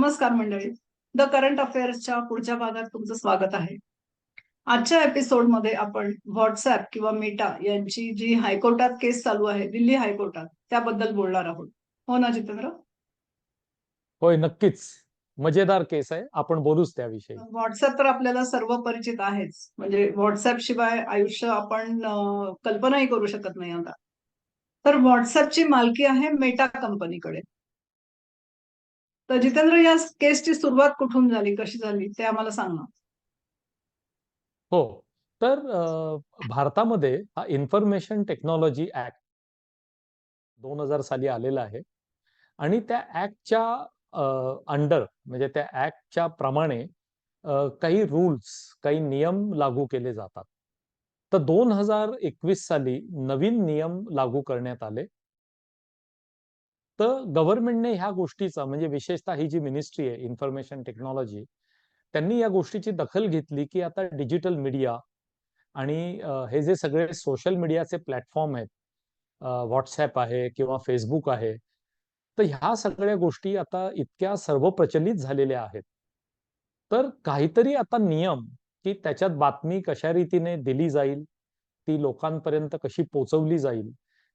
नमस्कार मंडळी. The current अफेअर्सच्या पुढच्या भागात तुमचं स्वागत आहे. आजच्या एपिसोडमध्ये आपण व्हॉट्सअप किंवा मेटा यांची जी हायकोर्टात केस चालू आहे दिल्ली हायकोर्टात त्याबद्दल बोलणार आहोत. हो ना जितेंद्र? होय नक्कीच. मजेदार केस आहे. आपण बोलूच त्याविषयी. व्हॉट्सअप तर आपल्याला सर्व परिचित आहेच. म्हणजे व्हॉट्सअप शिवाय आयुष्य आपण कल्पनाही करू शकत नाही आता. तर व्हॉट्सअपची मालकी आहे मेटा कंपनीकडे तर जितेंद्र या केसची सुरुवात कुठून झाली? कशी झाली? ते आम्हाला सांग हो. तर भारतामध्ये हा इन्फॉर्मेशन टेक्नॉलॉजी ऍक्ट दोन हजार साली आलेला आहे. आणि त्या ऍक्टच्या अंडर म्हणजे त्या ऍक्टच्या प्रमाणे काही रूल्स काही नियम लागू केले जातात. तर दोन हजार एकवीस साली नवीन नियम लागू करण्यात आले. तर गव्हर्नमेंटने ह्या गोष्टीचा म्हणजे विशेषतः ही जी मिनिस्ट्री आहे इन्फॉर्मेशन टेक्नॉलॉजी त्यांनी या गोष्टीची दखल घेतली की आता डिजिटल मीडिया आणि हे जे सगळे सोशल मीडियाचे प्लॅटफॉर्म आहेत व्हॉट्सॲप आहे किंवा फेसबुक आहे तर ह्या सगळ्या गोष्टी आता इतक्या सर्वप्रचलित झालेल्या आहेत. तर काहीतरी आता नियम की त्याच्यात बातमी कशा रीतीने दिली जाईल ती लोकांपर्यंत कशी पोचवली जाईल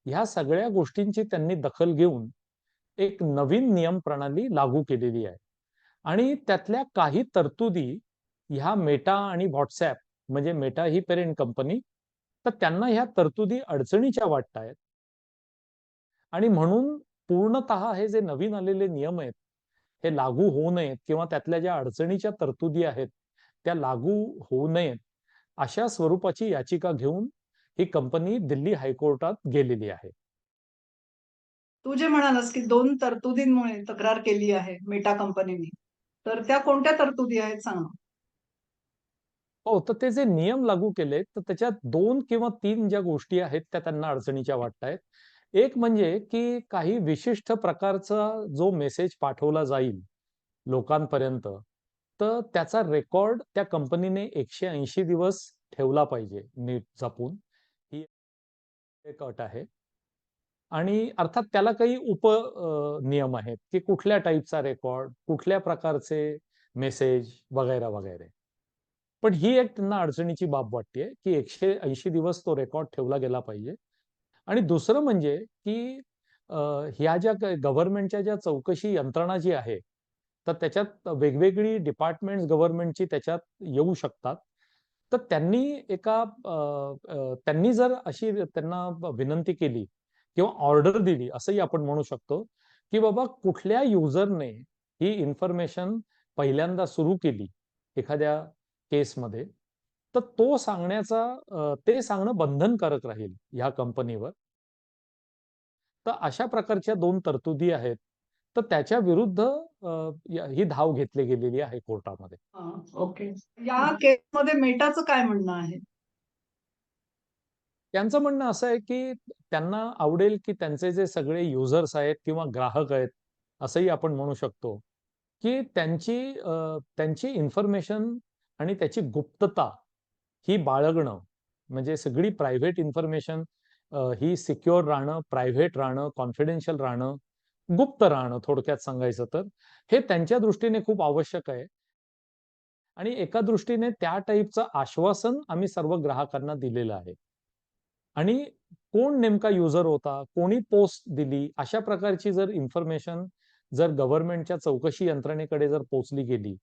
ह्या सगळ्या गोष्टींची त्यांनी दखल घेऊन एक नवीन नियम प्रणाली लागू केलेली आहे. आणि त्यातल्या काही तरतुदी ह्या मेटा आणि व्हॉट्सॲप म्हणजे मेटा ही पेरेंट कंपनी तर त्यांना ह्या तरतुदी अडचणीच्या वाटतायत. आणि म्हणून पूर्णतः हे जे नवीन आलेले नियम आहेत हे लागू होऊ नयेत किंवा त्यातल्या ज्या अडचणीच्या तरतुदी आहेत त्या लागू होऊ नयेत अशा स्वरूपाची याचिका घेऊन ही कंपनी दिल्ली हायकोर्टात गेलेली आहे. तू जे म्हणालास की दोन तरतुदींमुळे तक्रार केली आहे मेटा कंपनीने तर त्या कोणत्या तरतुदी आहेत सांग हो तर ते जे नियम लागू केले तर त्याच्यात दोन किंवा तीन ज्या गोष्टी आहेत त्या त्यांना अडचणीच्या वाटतायत. एक म्हणजे की काही विशिष्ट प्रकारचा जो मेसेज पाठवला जाईल लोकांपर्यंत तर त्याचा रेकॉर्ड त्या कंपनीने एकशे ऐंशी दिवस ठेवला पाहिजे नीट जपून. ही एक अट आहे. आणि अर्थात त्याला काही उप नियम आहेत की कुठल्या टाईपचा रेकॉर्ड कुठल्या प्रकारचे मेसेज वगैरे वगैरे. पण ही एक त्यांना अडचणीची बाब वाटते की एकशे ऐंशी दिवस तो रेकॉर्ड ठेवला गेला पाहिजे. आणि दुसरं म्हणजे की ह्या ज्या गव्हर्नमेंटच्या ज्या चौकशी यंत्रणा जी आहे तर त्याच्यात वेगवेगळी डिपार्टमेंट गव्हर्नमेंटची त्याच्यात येऊ शकतात. तर त्यांनी एका त्यांनी जर अशी त्यांना विनंती केली किंवा ऑर्डर दिली असंही आपण म्हणू शकतो की बाबा कुठल्या युजरने ही इन्फॉर्मेशन पहिल्यांदा सुरू केली एखाद्या केसमध्ये तर तो सांगण्याचा ते सांगणं बंधनकारक राहील ह्या कंपनीवर. तर अशा प्रकारच्या दोन तरतुदी आहेत. तर त्याच्या विरुद्ध ही धाव घेतली गेलेली आहे कोर्टामध्ये. ओके. या केसमध्ये मेटाचं काय म्हणणं आहे? त्यांचं म्हणणं असं आहे की त्यांना आवडेल की त्यांचे जे सगळे युजर्स आहेत किंवा ग्राहक आहेत असंही आपण म्हणू शकतो की त्यांची त्यांची इन्फॉर्मेशन आणि त्याची गुप्तता ही बाळगणं म्हणजे सगळी प्रायव्हेट इन्फॉर्मेशन ही सिक्युअर राहणं प्रायव्हेट राहणं कॉन्फिडेन्शियल राहणं गुप्त राहणं थोडक्यात सांगायचं तर हे त्यांच्या दृष्टीने खूप आवश्यक आहे. आणि एका दृष्टीने त्या टाईपचं आश्वासन आम्ही सर्व ग्राहकांना दिलेलं आहे. आणि कोण नेमका युजर होता कोणी पोस्ट दिली अशा प्रकारची जर इन्फॉर्मेशन जर गव्हर्नमेंटच्या चौकशी यंत्रणेकडे जर पोचली गेली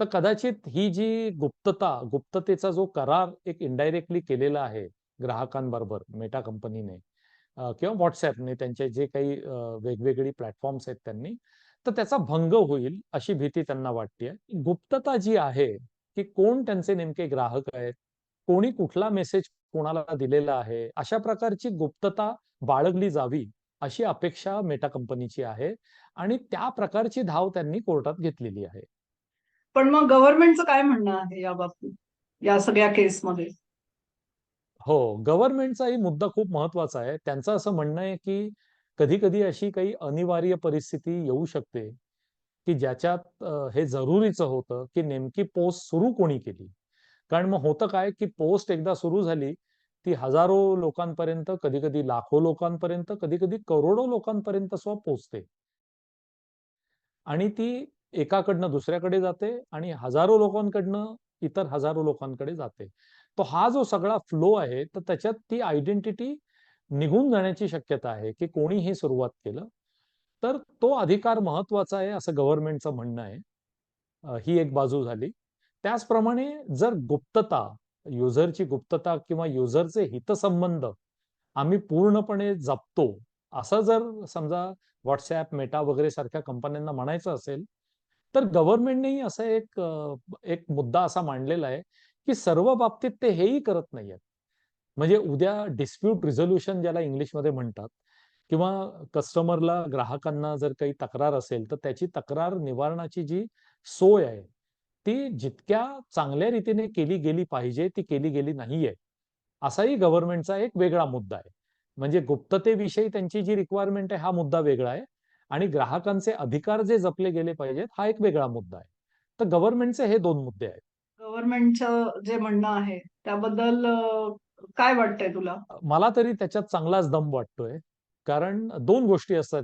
तर कदाचित ही जी गुप्तता गुप्ततेचा जो करार एक इनडायरेक्टली केलेला आहे ग्राहकांबरोबर मेटा कंपनीने किंवा व्हॉट्सॲपने त्यांचे जे काही वेगवेगळी प्लॅटफॉर्म्स आहेत त्यांनी तर त्याचा भंग होईल अशी भीती त्यांना वाटते गुप्तता जी आहे की कोण त्यांचे नेमके ग्राहक आहेत कोणी कुठला मेसेज कोणाला दिलेला आहे अशा प्रकारची गुप्तता बाळगली जावी अशी अपेक्षा मेटा कंपनीची आहे आणि त्या प्रकारची धाव त्यांनी कोर्टात घेतलेली आहे. पण मग गव्हर्नमेंटचं काय म्हणणं आहे या बाबतीत या सगळ्या केसमध्ये हो गव्हर्नमेंटचाही मुद्दा खूप महत्त्वाचा आहे. त्यांचं असं म्हणणं आहे की कधी कधी अशी काही अनिवार्य परिस्थिती येऊ शकते की ज्याच्यात हे जरुरीचं होतं की नेमकी पोस्ट सुरू कोणी केली? कारण मग होतं काय की पोस्ट एकदा सुरू झाली ती हजारो लोकांपर्यंत कधी कधी लाखो लोकांपर्यंत कधी कधी करोडो लोकांपर्यंत सुद्धा पोचते आणि ती एकाकडनं दुसऱ्याकडे जाते आणि हजारो लोकांकडनं इतर हजारो लोकांकडे जाते. तो हा जो सगळा फ्लो आहे, तर त्याच्यात ती आयडेंटिटी निघून जाण्याची शक्यता आहे, की कोणी हे सुरुवात केलं. तर तो अधिकार महत्त्वाचा आहे असं गव्हर्नमेंटचं म्हणणं आहे. ही एक बाजू झाली. त्याचप्रमाणे जर गुप्तता, युजरची गुप्तता किंवा युजरचे हितसंबंध आम्ही पूर्णपणे जपतो, असं जर समजा व्हॉट्सॲप मेटा वगैरे सारख्या कंपन्यांना म्हणायचं असेल, तर गव्हर्नमेंटनेही असा एक एक मुद्दा असा मांडलेला आहे, की सर्व बाबतीत ते हेही करत नाहीयेत. म्हणजे उद्या डिस्प्यूट रिझोल्युशन ज्याला इंग्लिशमध्ये म्हणतात किंवा कस्टमरला, ग्राहकांना जर काही तक्रार असेल, तर त्याची तक्रार निवारणाची जी सोय आहे, ती जितक्या चांगल्या रीतीने केली गेली पाहिजे, ती केली गेली नाहीये. असाही गव्हर्नमेंटचा एक वेगळा मुद्दा आहे. म्हणजे गुप्ततेविषयी त्यांची जी रिक्वायरमेंट आहे, हा मुद्दा वेगळा आहे आणि ग्राहकांचे अधिकार जे जपले गेले पाहिजेत, हा एक वेगळा मुद्दा आहे. तर गव्हर्नमेंटचे हे 2 मुद्दे आहेत. गव्हर्नमेंटचं जे म्हणणं आहे, त्याबद्दल काय वाटतंय तुला? मला तरी त्याच्यात चांगलाच दम वाटतोय. कारण 2 गोष्टी असतात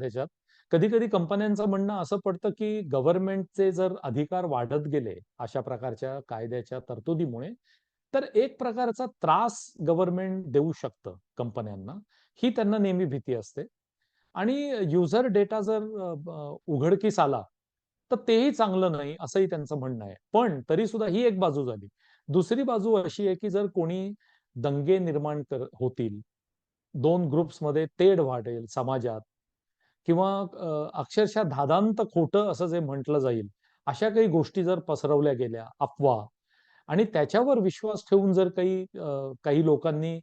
कधी-कधी कंपन्यांचं म्हणणं असं पडतं, की गव्हर्नमेंटचे जर अधिकार वाढत गेले, अशा प्रकारच्या कायद्याच्या तरतुदीमुळे, तर एक प्रकारचा त्रास गव्हर्नमेंट देऊ शकतं कंपन्यांना. ही त्यांना नेहमी भीती असते. आणि युजर डेटा जर उघडकीस आला, तर तेही चांगलं नाही, असंही त्यांचं म्हणणं आहे. पण तरी सुद्धा ही एक बाजू झाली. दुसरी बाजू अशी आहे, की जर कोणी दंगे निर्माण कर होतील, दोन ग्रुप्समध्ये तेढ वाढेल समाजात किंवा अक्षरशः धादांत खोटं असं जे म्हटलं जाईल, अशा काही गोष्टी जर पसरवल्या गेल्या, अफवा आणि त्याच्यावर विश्वास ठेवून जर काही काही लोकांनी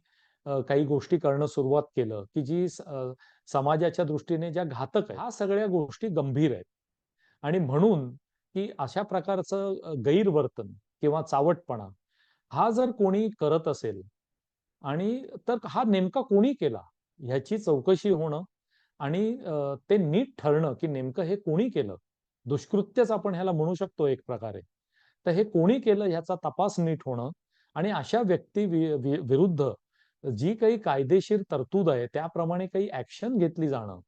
काही गोष्टी करणं सुरुवात केलं, की जी समाजाच्या दृष्टीने ज्या घातक आहे ह्या सगळ्या गोष्टी गंभीर आहेत. आणि म्हणून, की अशा प्रकारचं गैरवर्तन किंवा चावटपणा हा जर कोणी करत असेल आणि तर हा नेमका कोणी केला? ह्याची चौकशी होणं आणि ते नीट ठरणं, की नेमकं हे कोणी केलं? दुष्कृत्यच आपण ह्याला म्हणू शकतो एक प्रकारे. तर हे कोणी केलं ह्याचा तपास नीट होणं आणि अशा व्यक्ती वि वि विरुद्ध जी काही कायदेशीर तरतूद आहे, त्याप्रमाणे काही ऍक्शन घेतली जाणं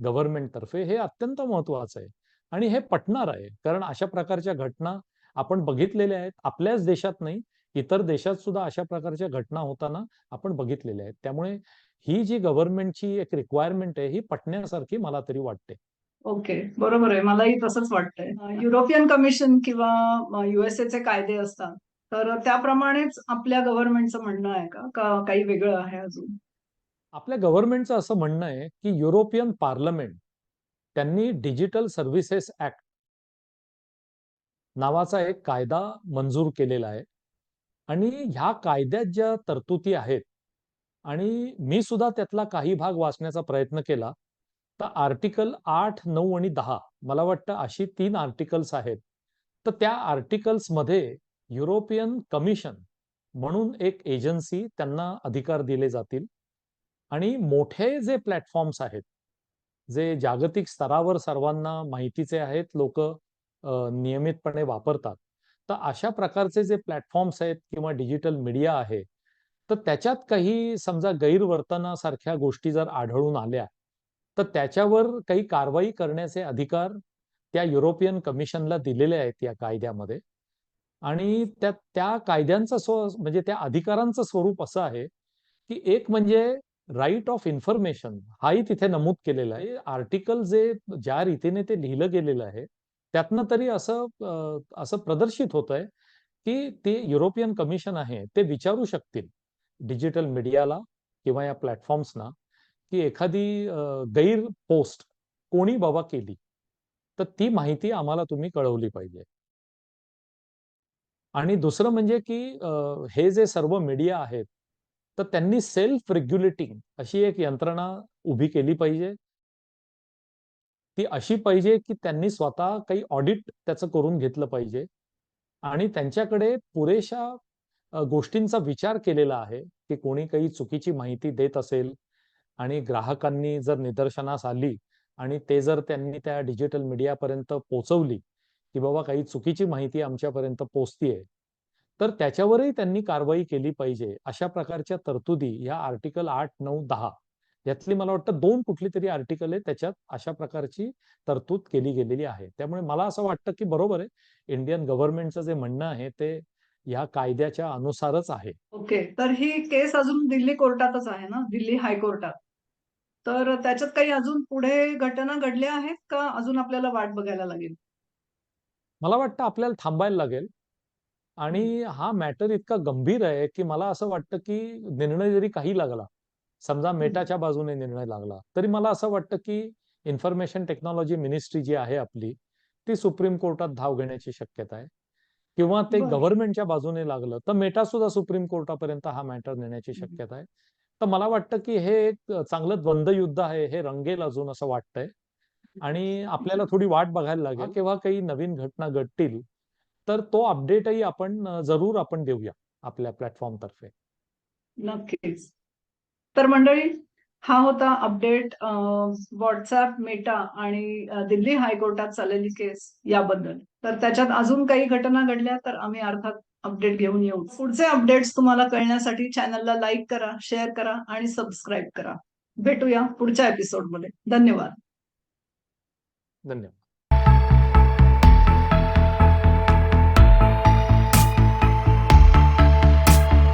गव्हर्नमेंटतर्फे हे अत्यंत महत्वाचं आहे. आणि हे पटणार आहे. कारण अशा प्रकारच्या घटना आपण बघितलेल्या आहेत. आपल्याच देशात नाही, इतर देशात सुद्धा अशा प्रकारच्या घटना होताना आपण बघितलेल्या आहेत. त्यामुळे ही जी गव्हर्नमेंटची एक रिक्वायरमेंट आहे, ही पटण्यासारखी मला तरी वाटते. ओके. बरोबर आहे. मलाही तसंच वाटतंय. युरोपियन कमिशन किंवा यूएसएचे कायदे असतात. तर त्याप्रमाणेच आपल्या गव्हर्नमेंटचं म्हणणं आहे का? काही वेगळं आहे अजून? आपल्या गव्हर्नमेंटचं असं म्हणणं आहे, की युरोपियन पार्लमेंट त्यांनी डिजिटल सर्व्हिसेस ॲक्ट नावाचा एक कायदा मंजूर केलेला आहे. आणि ह्या कायद्यात ज्या तरतुदी आहेत आणि मी सुद्धा त्यातला काही भाग वाचण्याचा प्रयत्न केला. तर आर्टिकल 8, 9 आणि दहा मला वाटतं अशी तीन आर्टिकल्स आहेत. तर त्या आर्टिकल्समध्ये युरोपियन कमिशन म्हणून एक एजन्सी त्यांना अधिकार दिले जातील आणि मोठे जे प्लॅटफॉर्म्स आहेत, जे जागतिक स्तरावर सर्वांना माहितीचे आहेत, लोक नियमितपणे वापरतात. तर अशा प्रकारचे जे प्लॅटफॉर्म्स आहेत किंवा डिजिटल मीडिया आहे, तर त्याच्यात काही समजा गैरवर्तनासारख्या गोष्टी जर आढळून आल्या, तर त्याच्यावर काही कारवाई करण्याचे अधिकार त्या युरोपियन कमिशनला दिलेले आहेत या कायद्यामध्ये. आणि त्या त्या कायद्यांचं स्व म्हणजे त्या अधिकारांचं स्वरूप असं आहे, की एक म्हणजे राईट ऑफ इन्फॉर्मेशन हाही तिथे नमूद केलेला आहे. आर्टिकल जे ज्या रीतीने ते लिहिलं गेलेलं आहे, त्यातनं तरी असं असं प्रदर्शित होतंय, की ते युरोपियन कमिशन आहे, ते विचारू शकतील डिजिटल मीडियाला किंवा या प्लॅटफॉर्म्सना, की एखादी गैर पोस्ट कोणी बाबा केली, तर ती माहिती आम्हाला तुम्ही कळवली पाहिजे. आणि दुसरं म्हणजे की हे जे सर्व मीडिया आहेत, तर त्यांनी सेल्फ रेग्युलेटिंग अशी एक यंत्रणा उभी केली पाहिजे. ती अशी पाहिजे, की त्यांनी स्वतः काही ऑडिट त्याचं करून घेतलं पाहिजे आणि त्यांच्याकडे पुरेशा गोष्टींचा विचार केलेला आहे, की कोणी काही चुकीची माहिती देत असेल आणि ग्राहकांनी जर निदर्शनास आली आणि ते जर त्यांनी त्या डिजिटल मीडियापर्यंत पोहोचवली, की बाबा काही चुकीची माहिती आमच्यापर्यंत पोचतीये तर त्याच्यावरही त्यांनी कारवाई केली पाहिजे. अशा प्रकारच्या तरतुदी ह्या आर्टिकल आठ नऊ दहा यातली मला वाटतं दोन कुठली तरी आर्टिकल आहे त्याच्यात अशा प्रकारची तरतूद केली गेलेली आहे. त्यामुळे मला असं वाटतं की बरोबर आहे. इंडियन गव्हर्नमेंटचं जे म्हणणं आहे ते या कायद्याच्या अनुसारच आहे. ओके. तर ही केस अजून दिल्ली कोर्टातच आहे ना? दिल्ली हायकोर्टात. तर त्याच्यात काही अजून पुढे घटना घडल्या आहेत का? अजून आपल्याला वाट बघायला लागेल? मला वाटतं आपल्याला थांबायला लागेल. आणि हा मॅटर इतका गंभीर आहे की मला असं वाटतं की निर्णय जरी काही लागला समजा मेटाच्या बाजूने निर्णय लागला तरी मला असं वाटतं की इन्फॉर्मेशन टेक्नॉलॉजी मिनिस्ट्री जी आहे आपली ती सुप्रीम कोर्टात धाव घेण्याची शक्यता आहे. किंवा ते. गव्हर्नमेंटच्या बाजूने लागलं तर मेटा सुद्धा सुप्रीम कोर्टापर्यंत हा मॅटर नेण्याची. शक्यता आहे. तर मला वाटतं की हे एक चांगलं द्वंद्व युद्ध आहे हे रंगेल अजून असं वाटतंय. आणि आपल्याला थोडी वाट बघायला लागेल केव्हा काही नवीन घटना घडतील तर तो अपडेटही आपण जरूर आपण देऊया आपल्या प्लॅटफॉर्म तर्फे. नक्कीच. तर मंडळी हा होता अपडेट व्हॉट्सअप मेटा आणि दिल्ली हायकोर्टात चाललेली केस याबद्दल. तर त्याच्यात अजून काही घटना घडल्या तर आम्ही अर्थात अपडेट घेऊन येऊ. पुढचे अपडेट्स तुम्हाला कळण्यासाठी चॅनलला लाईक करा शेअर करा आणि सबस्क्राईब करा. भेटूया पुढच्या एपिसोडमध्ये. धन्यवाद. धन्यवाद.